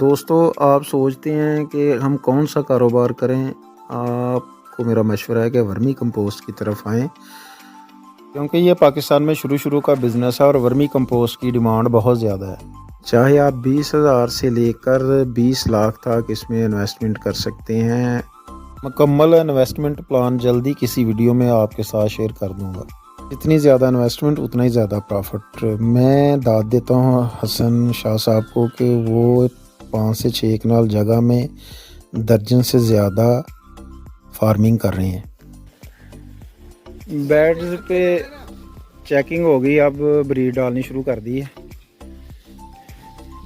دوستو، آپ سوچتے ہیں کہ ہم کون سا کاروبار کریں؟ آپ کو میرا مشورہ ہے کہ ورمی کمپوسٹ کی طرف آئیں۔ کیونکہ یہ پاکستان میں شروع شروع کا بزنس ہے اور ورمی کمپوسٹ کی ڈیمانڈ بہت زیادہ ہے۔ چاہے آپ بیس ہزار سے لے کر بیس لاکھ تک اس میں انویسٹمنٹ کر سکتے ہیں۔ مکمل انویسٹمنٹ پلان جلدی کسی ویڈیو میں آپ کے ساتھ شیئر کر دوں گا۔ جتنی زیادہ انویسٹمنٹ اتنا ہی زیادہ پرافٹ میں داد دیتا ہوں حسن شاہ صاحب کو کہ وہ پانچ سے چھ کنال جگہ میں درجن سے زیادہ فارمنگ کر رہے ہیں۔ بیڈز پہ چیکنگ ہو گئی، اب بریڈ ڈالنی شروع کر دی ہے۔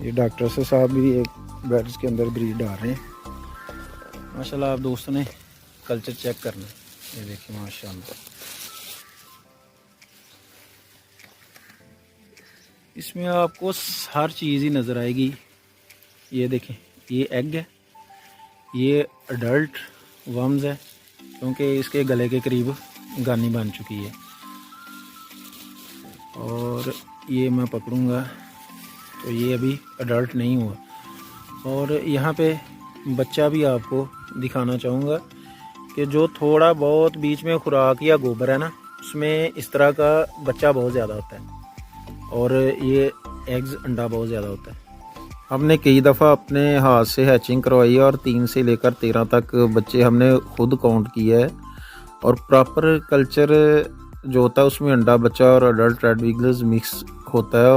یہ ڈاکٹر سے صاحب بھی ایک بیڈز کے اندر بریڈ ڈال رہے ہیں۔ ماشاء اللہ آپ دوستوں نے کلچر چیک کرنا یہ دیکھیں ماشاء اللہ اس میں آپ کو ہر چیز ہی نظر آئے گی۔ یہ دیکھیں، یہ ایگ ہے، یہ اڈلٹ ورمز ہے، کیونکہ اس کے گلے کے قریب گانی بن چکی ہے۔ اور یہ میں پکڑوں گا، تو یہ ابھی اڈلٹ نہیں ہوا۔ اور یہاں پہ بچہ بھی آپ کو دکھانا چاہوں گا کہ جو تھوڑا بہت بیچ میں خوراک یا گوبر ہے نا، اس میں اس طرح کا بچہ بہت زیادہ ہوتا ہے۔ اور یہ ایگز انڈا بہت زیادہ ہوتا ہے۔ ہم نے کئی دفعہ اپنے ہاتھ سے ہیچنگ کروائی ہے اور تین سے لے کر تیرہ تک بچے ہم نے خود کاؤنٹ کیا ہے اور پراپر کلچر جو ہوتا ہے اس میں انڈا بچہ اور اڈلٹ ریڈ ویگلز مکس ہوتا ہے